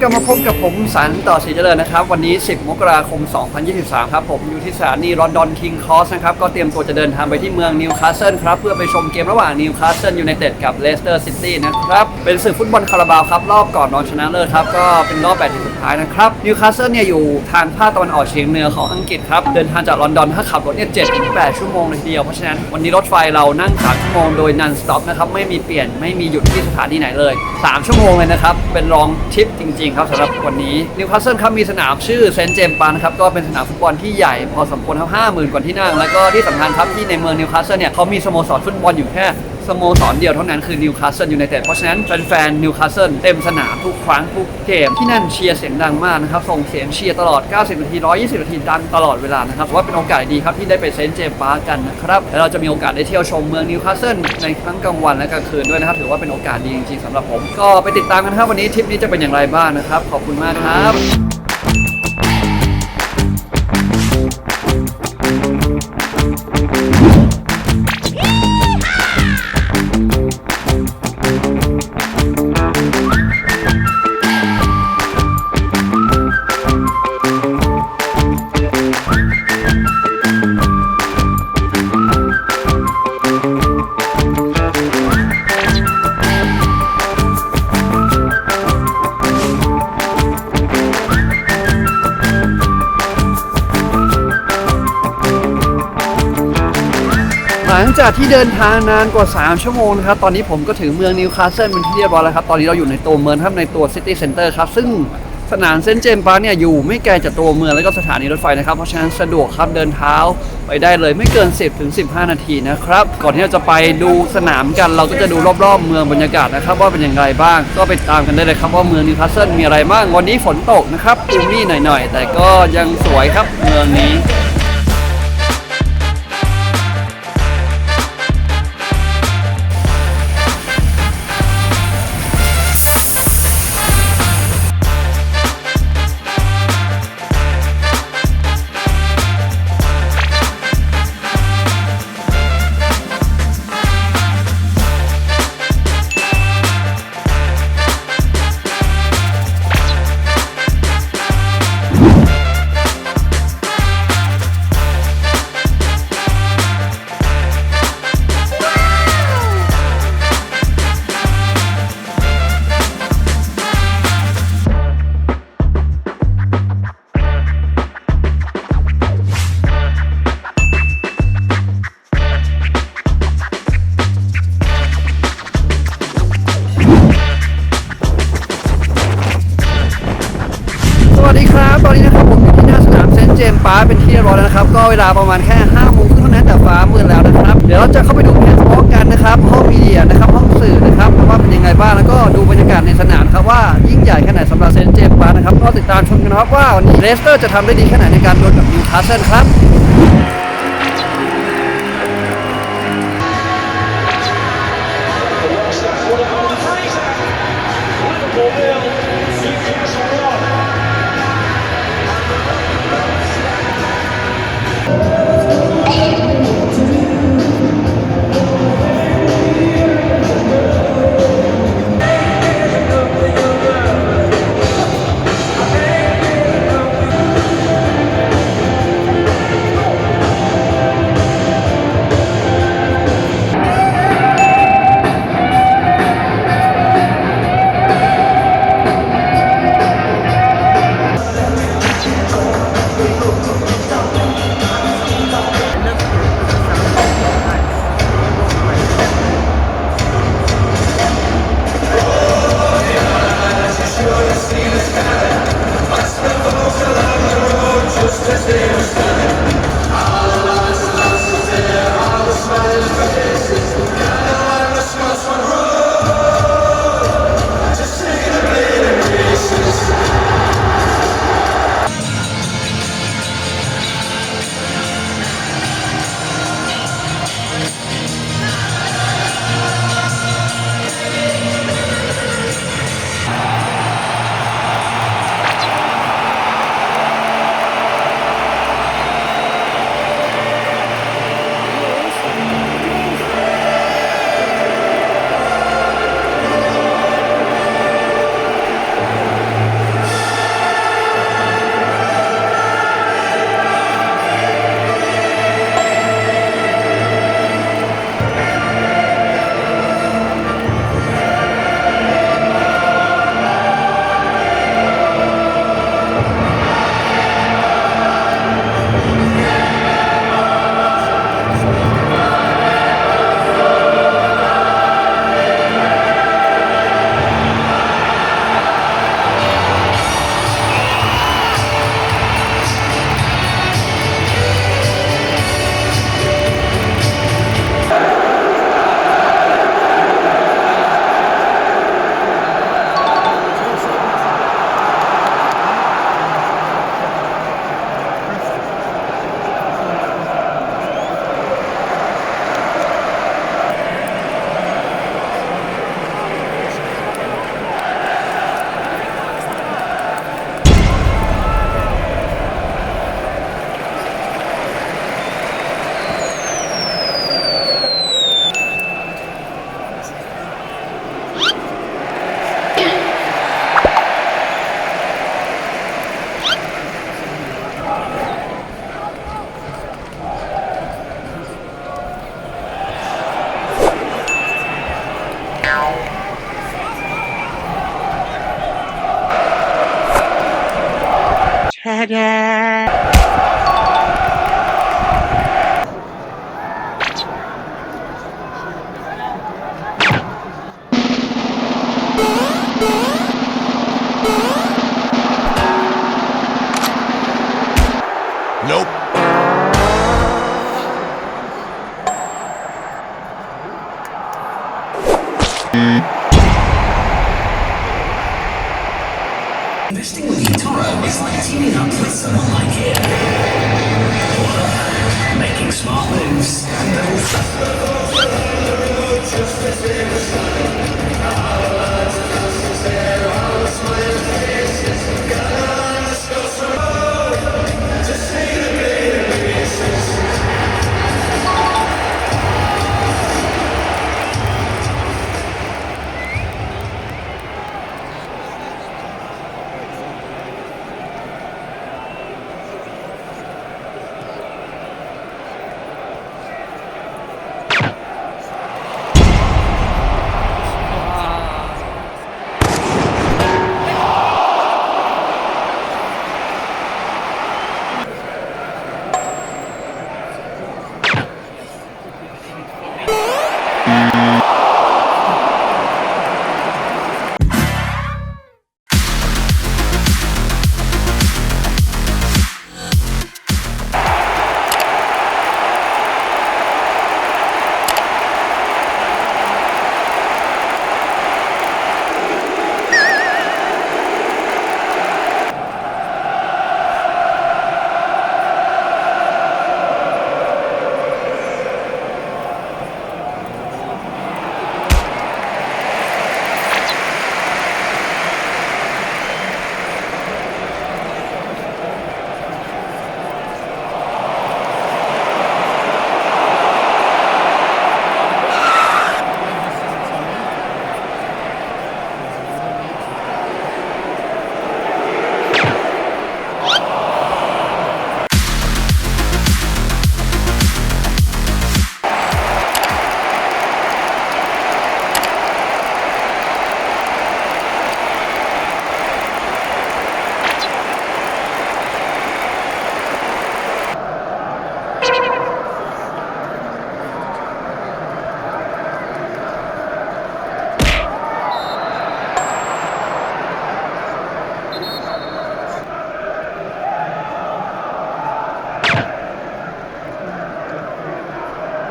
กลับมาพบกับผมสันต่อสีเจริญนะครับ วันนี้ 10 มกราคม 2023 ครับ ผมอยู่ที่สถานีลอนดอนคิงคอสนะครับ ก็เตรียมตัวจะเดินทางไปที่เมืองนิวคาสเซิลครับ เพื่อไปชมเกมระหว่างนิวคาสเซิลยูไนเต็ดกับเลสเตอร์ซิตี้นะครับ เป็นศึกฟุตบอลคาราบาวครับ รอบก่อนรองชนะเลิศครับ ก็เป็นรอบ 8 ทีมสุดท้ายนะครับนิวคาสเซิลเนี่ยอยู่ทางภาคตะวันออกเฉียงเหนือของอังกฤษครับเดินทางจากลอนดอนถ้าขับรถเนี่ย7ถึง8ชั่วโมงเลยทีเดียวเพราะฉะนั้นวันนี้รถไฟเรานั่ง3ชั่วโมงโดย non stop นะครับไม่มีเปลี่ยนไม่มีหยุดที่สถานีไหนเลย 3 ชั่วโมงเลยนะครับเป็นรองทริปจริงๆครับสำหรับวันนี้นิวคาสเซิลครับมีสนามชื่อเซนต์เจมส์ปาร์นะครับก็เป็นสนามฟุตบอลที่ใหญ่พอสมควรครับ50,000กว่าที่นั่ง แล้วก็ที่สำคัญครับที่ในเมืองนิวคาสเซิลเนี่ยเขามีสโมสรฟุตบอลอยู่แค่ สโมสรเดียวเท่านั้นคือนิวคาสเซิลยูไนเต็ดเพราะฉะนั้นแฟนๆนิวคาสเซิลเต็มสนามทุกครั้งทุกเกมที่นั่นเชียร์เสียงดังมากนะครับส่งเสียงเชียร์ตลอด 90 นาที 120 นาทีดังตลอดเวลานะครับถือว่าเป็นโอกาสดีครับที่ได้ไปเซนต์เจมส์ปาร์คกันนะครับและเราจะมีโอกาสได้เที่ยวชมเมืองนิวคาสเซิลในทั้งกลางวันและกลางคืนด้วยนะครับถือว่าเป็นโอกาสดีจริงๆสำหรับผม ก็ไปติดตามกันครับวันนี้ทริปนี้จะเป็นอย่างไรบ้างนะครับขอบคุณมากครับ จากที่เดินทางนานกว่า 3 ชั่วโมงนะครับ ตอนนี้ผมก็ถึงเมืองนิวคาสเซิลเป็นที่เรียบร้อยแล้วครับ ตอนนี้เราอยู่ในตัวเมืองครับในตัวซิตี้เซ็นเตอร์ครับ ซึ่งสนามเซนต์เจมส์ปาร์เนี่ยอยู่ไม่ไกลจากตัวเมืองแล้วก็สถานีรถไฟนะครับ เพราะฉะนั้นสะดวกครับเดินเท้าไปได้เลยไม่เกิน 10ถึง15 นาทีนะครับ ก่อนที่เราจะไปดูสนามกันเราก็จะดูรอบๆ เมืองบรรยากาศนะครับ ว่าเป็นอย่างไรบ้าง ก็ไปตามกันได้เลยครับว่าเมืองนิวคาสเซิลมีอะไรบ้างวันนี้ฝนตกนะครับอูมี่หน่อยๆแต่ก็ยังสวยครับเมืองนี้ เจมส์ปาร์คเป็นที่เรียบร้อยแล้วนะครับ ก็เวลาประมาณแค่5โมงครึ่งเท่านั้นแต่ฟ้ามืดแล้วนะครับ เดี๋ยวเราจะเข้าไปดูแคสบอกกันนะครับห้องมีเดียนะครับห้องสื่อนะครับว่าเป็นยังไงบ้างแล้วก็ดูบรรยากาศในสนามครับว่ายิ่งใหญ่แค่ไหนสำหรับเซนเจมส์ปาร์นะครับก็ติดตามชมกันนะครับว่าวันนี้เลสเตอร์จะทำได้ดีแค่ไหนในการดวลกับนิวคาสเซิลครับ Ta-da! Nope. Mm. Investing with Etoro is like teaming up with someone like him. Making smart moves that.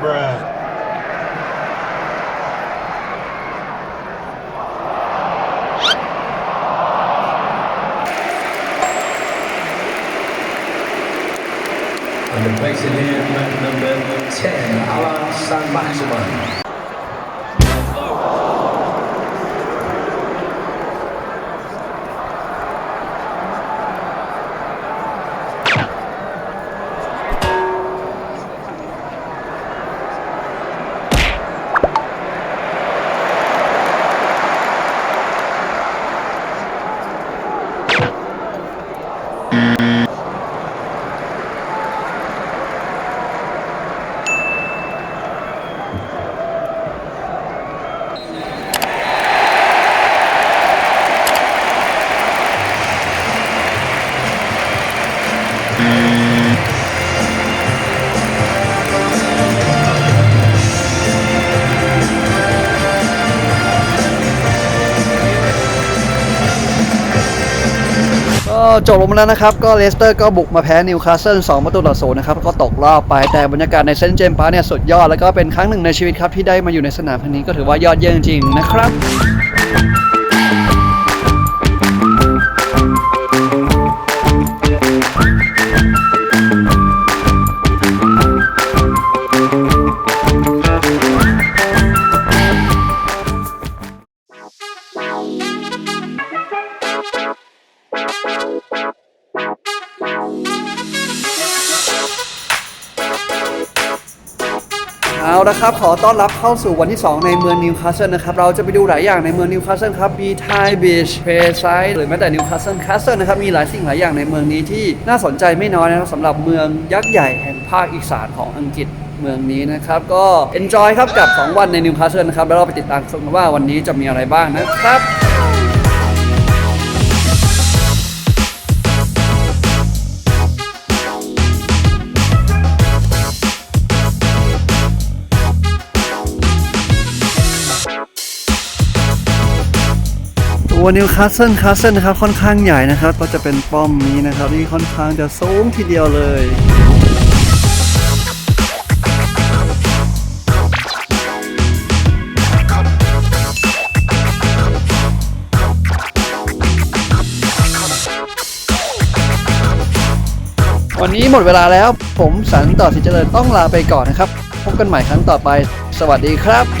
bruh. And the place in here, number 10, Alan San Maximan. ก็จบลงมาแล้วนะครับ ก็เลสเตอร์ก็บุกมาแพ้นิวคาสเซิล2ประตูต่อศูนย์นะครับ ก็ตกรอบไปแต่บรรยากาศในเซนต์เจมส์พาร์เนี่ยสุดยอด แล้วก็เป็นครั้งหนึ่งในชีวิตครับ ที่ได้มาอยู่ในสนามแห่งนี้ก็ถือว่ายอดเยี่ยมจริงนะครับ เอาละครับ ขอต้อนรับเข้าสู่วันที่ 2 ในเมืองนิวคาสเซิลนะครับ เราจะไปดูหลายอย่างในเมืองนิวคาสเซิลครับบีทายบีชเพย์ไซด์หรือแม้แต่นิวคาสเซิลคาสเซิลนะครับ มีหลายสิ่งหลายอย่างในเมืองนี้ที่น่าสนใจไม่น้อยนะครับสำหรับเมืองยักษ์ใหญ่แห่งภาคอีสานของอังกฤษเมืองนี้นะครับ ก็ enjoy ครับกับ 2 วันในนิวคาสเซิลนะครับ แล้วเราไปติดตามชมว่าวันนี้จะมีอะไรบ้างนะครับ ตัวนิวคาสเซิลคาสเซิลนะครับค่อนข้างใหญ่นะครับ ก็จะเป็นป้อมนี้นะครับที่ค่อนข้างจะสูงทีเดียวเลยวันนี้หมดเวลาแล้ว ผมสันต่อสิเจริญต้องลาไปก่อนนะครับ พบกันใหม่ครั้งต่อไป สวัสดีครับ